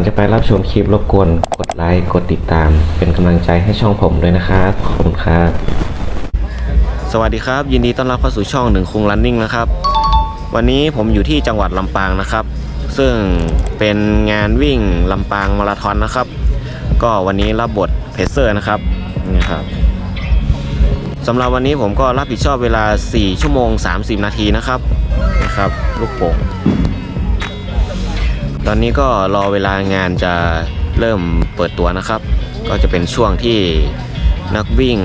อนจะไปรับชมคลิปรบกวนกดไลค์กดติดตาม เป็นกำลังใจให้ช่องผมด้วยนะครับขอบคุณครับ สวัสดีครับ ยินดีต้อนรับเข้าสู่ช่องหนึ่งคุงรันนิ่งนะครับ วันนี้ผมอยู่ที่จังหวัดลำปางนะครับ ซึ่งเป็นงานวิ่งลำปางมาราธอนนะครับ ก็วันนี้รับบทเพเซอร์นะครับนี่ครับสำหรับวันนี้ผมก็รับผิดชอบเวลา 4 ชั่วโมง 30 นาทีนะครับนะครับ ลูกโป่ง ตอนนี้ก็รอเวลางานจะเริ่มเปิดตัวนะครับ ก็จะเป็นช่วงที่นักวิ่ง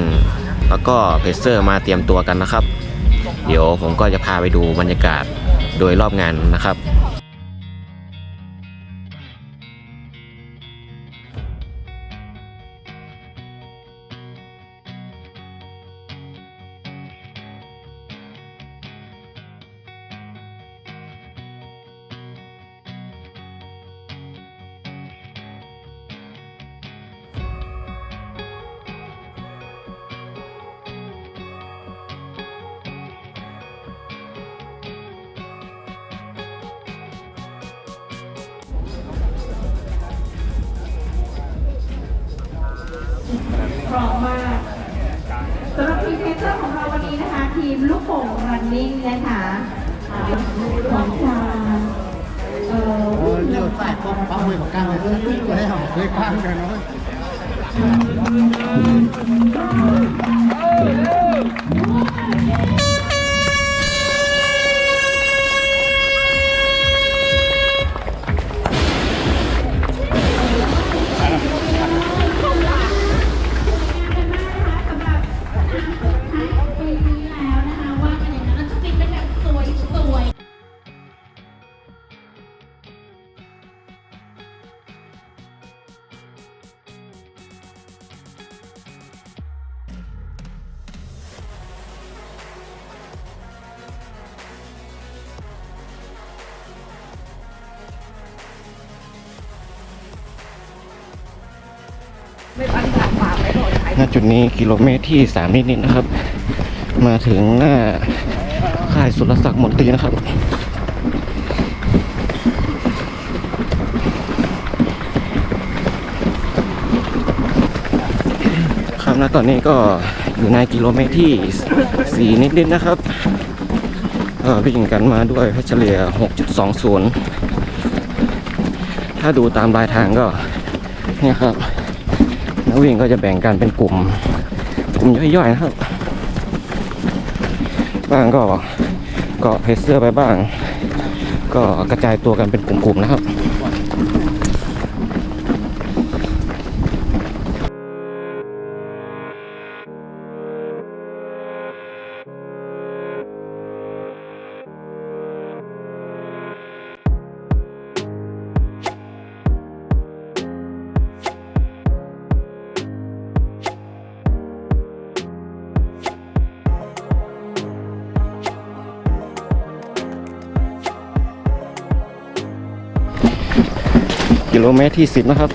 แล้วก็เพเซอร์มาเตรียมตัวกันนะครับ เดี๋ยวผมก็จะพาไปดูบรรยากาศโดยรอบงานนะครับ พร้อมมากสำหรับทีมเพเซอร์ของเราวันนี้นะคะ ทีมลูกโป่งรันนิ่งนะคะอ่าของทางเอ่อ Ờ, nhiều tại con có 10 một căn này rất thích lấy hỏng lấy quan rồi nó ปี ณจุดนี้กิโลเมตรที่3นิดๆนะครับ มาถึงหน้าค่ายสุรศักดิ์มนตรีนะครับครับณตอนนี้ก็อยู่ในกิโลเมตรที่ 4 นิดๆนะครับวิ่งกันมาด้วยเพชรเฉลี่ย 6.20 ถ้าดูตามรายทางก็เนี่ยครับ นักวิ่งก็จะแบ่งกันเป็นกลุ่ม กลุ่มย่อยๆนะครับ บ้างก็เกาะเพสเซอร์ไปบ้าง ก็กระจายตัวกันเป็นกลุ่มๆนะครับ ลเมตรที่10นะครับ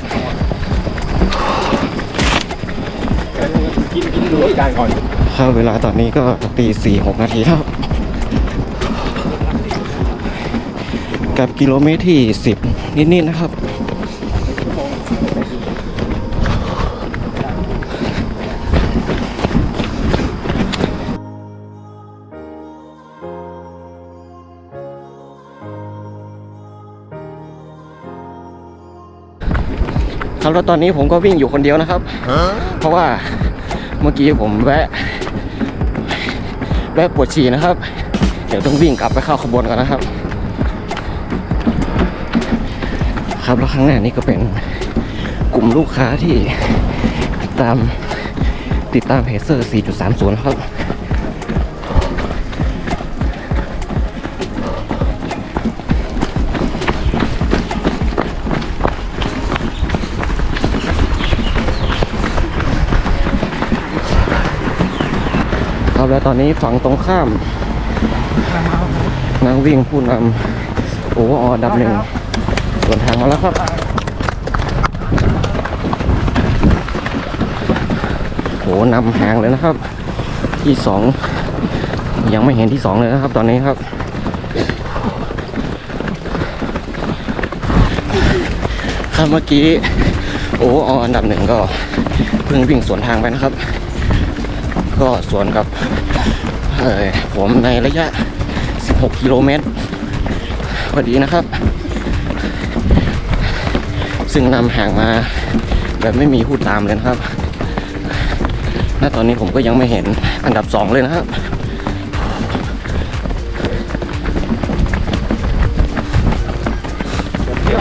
กินกินดูอีการก่อนครับเวลาตอนนี้ก็ตีสี่หกนาทีครับกับกิโลเมตรที่10นิดๆนะครับ ครับแล้วตอนนี้ผมก็วิ่งอยู่คนเดียวนะครับ เพราะว่าเมื่อกี้ผมแวะแวะปวดฉี่นะครับ เดี๋ยวต้องวิ่งกลับไปเข้าขบวนกันนะครับ ครับแล้วข้างหน้านี้ก็เป็นกลุ่มลูกค้าที่ติดตามติดตามเพเซอร์ 4.30ครับครับ แล้วตอนนี้ฝั่งตรงข้าม นักวิ่งผู้นำโอเวอร์ออดับหนึ่งส่วนทางมาแล้วครับ โหนำห่างเลยนะครับ ที่สองยังไม่เห็นที่สองเลยนะครับตอนนี้ครับครับเมื่อกี้โอ้ออันดับหนึ่งก็เพิ่งวิ่งสวนทางไปนะครับ ก็สวนกับผมในระยะ 16 กิโลเมตรพอดีนะครับ ซึ่งนำห่างมาแบบไม่มีผู้ตามเลยนะครับ ณ ตอนนี้ผมก็ยังไม่เห็นอันดับ 2 เลยนะครับ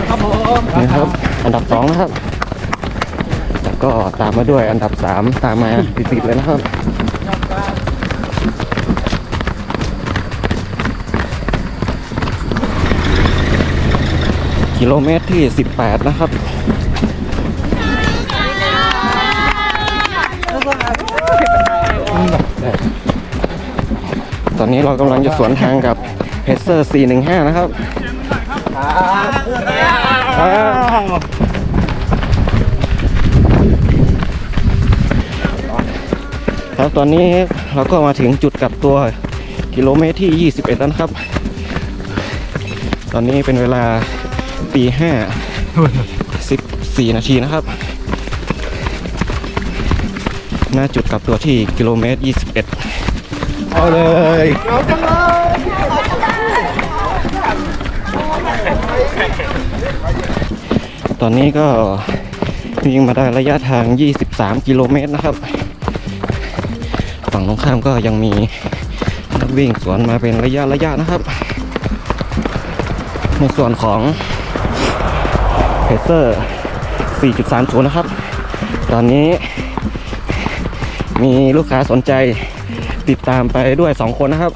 ครับผมนี่ครับ อันดับ 2 นะครับ แล้วก็ตามมาด้วยอันดับ 3 ตามมาติดๆเลยนะครับ กิโลเมตรที่ 18 นะครับตอนนี้เรากำลังจะสวนทางกับเพเซอร์ 415 นะครับครับครับตอนนี้เราก็มาถึงจุดกลับตัวกิโลเมตรที่ 21 แล้วนะครับ ตอนนี้เป็นเวลา ตีห้าสิบสี่นาทีนะครับ หน้าจุดกลับตัวที่กิโลเมตร 21 เอาเลยตอนนี้ก็วิ่งมาได้ระยะทาง 23 กิโลเมตรนะครับ ฝั่งตรงข้ามก็ยังมีนักวิ่งสวนมาเป็นระยะระยะนะครับ ในส่วนของ เพเซอร์ 4.30 นะครับ ตอนนี้ มีลูกค้าสนใจติดตามไปด้วย 2 คนนะครับ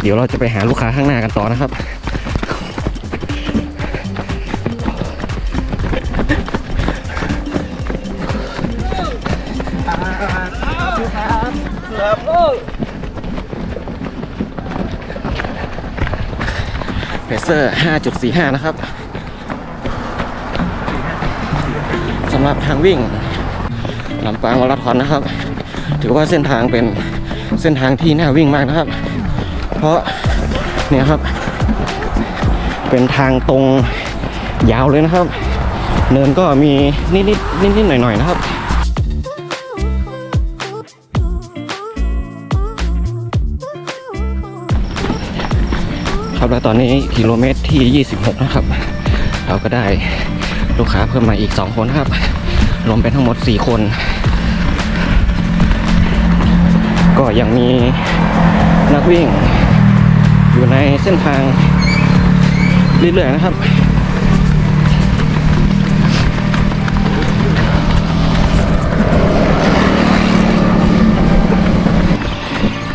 เดี๋ยวเราจะไปหาลูกค้าข้างหน้ากันต่อนะครับ เพเซอร์ 5.45 นะครับ สำหรับทางวิ่งลำปางมาราธอนนะครับ ถือว่าเส้นทางเป็นเส้นทางที่น่าวิ่งมากนะครับ เพราะเนี่ยครับ เป็นทางตรงยาวเลยนะครับ เนินก็มีนิดนิดนิดนิดๆหน่อยหน่อยๆนะครับ ครับแล้วตอนนี้กิโลเมตรที่ 26 นะครับ เราก็ได้ ลูกค้าเพิ่มมาอีก 2 คนครับ รวมเป็นทั้งหมด 4 คน ก็ยังมีนักวิ่ง อยู่ในเส้นทางเรื่อยๆนะครับ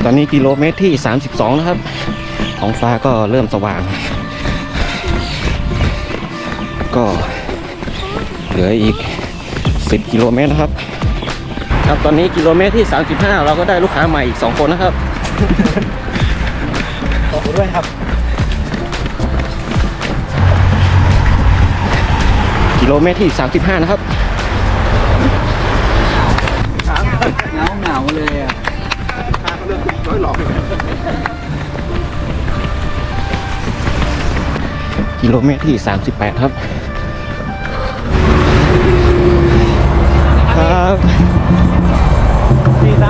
ตอนนี้กิโลเมตรที่ 32 นะครับ ท้องฟ้าก็เริ่มสว่าง ก็ เหลืออีก 10 กิโลเมตรนะครับ ครับตอนนี้กิโลเมตรที่ 35 เราก็ได้ลูกค้าใหม่อีก 2 คนนะครับขอบคุณด้วยครับ กิโลเมตรที่ 35 นะครับเหงาเหงาเลยอะกิโลเมตรที่ 38 ครับครับ คร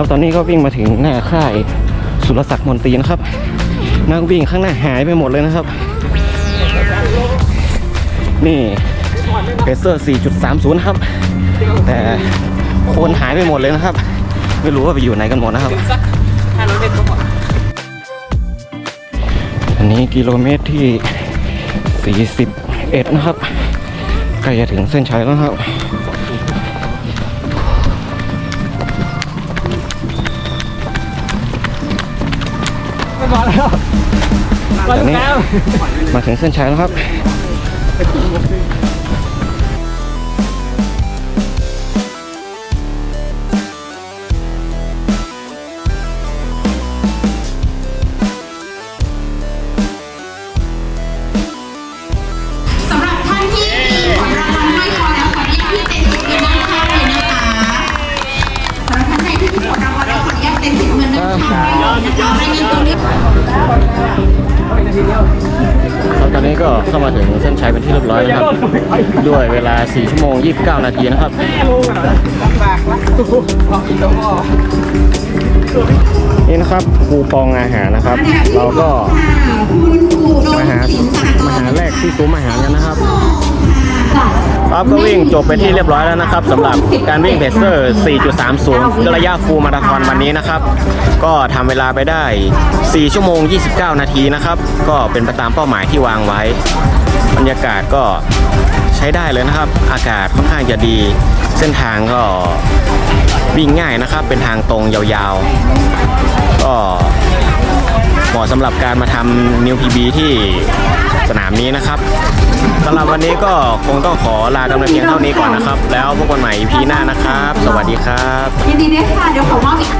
ับตอนนี้ก็วิ่งมาถึงหน้าค่ายสุรศักดิ์มนตรีนะครับ นักวิ่งข้างหน้าหายไปหมดเลยนะครับ นี่เพเซอร์ 4.30 ครับ แต่คนหายไปหมดเลยนะครับ ไม่รู้ว่าไปอยู่ไหนกันหมดนะครับห้าร้ อยเมตรก็หมดอันนี้กิโลเมตรที่ 41 นะครับ ใกล้จะถึงเส้นชัยแล้วนะครับไม่มาแล้วตอนนี้มาถึงเส้นชัยแล้วครับ ร้อยนะครับ ด้วยเวลา 4 ชั่วโมง 29 นาทีนะครับนี่นะครับคูปองอาหารนะครับ เราก็มาหามาหาแรกที่ซุ้มอาหารกันนะครับครับก็วิ่งจบไปที่เรียบร้อยแล้วนะครับสำหรับการวิ่งเพเซอร์ 4.30ก็ระยะฟูลมาราธอนวันนี้นะครับ ก็ทำเวลาไปได้ 4 ชั่วโมง 29 นาทีนะครับ ก็เป็นไปตามเป้าหมายที่วางไว้ บรรยากาศก็ใช้ได้เลยนะครับ อากาศค่อนข้างจะดี เส้นทางก็วิ่งง่ายนะครับ เป็นทางตรงยาวๆ ก็เหมาะสำหรับการมาทำนิวพีบีที่สนามนี้นะครับสำหรับวันนี้ก็คงต้องขอลากันไปเพียงเท่านี้ก่อนนะครับ แล้วพบกันใหม่ EP หน้านะครับ สวัสดีครับยินดีด้วยค่ะเดี๋ยวขอมอบอีก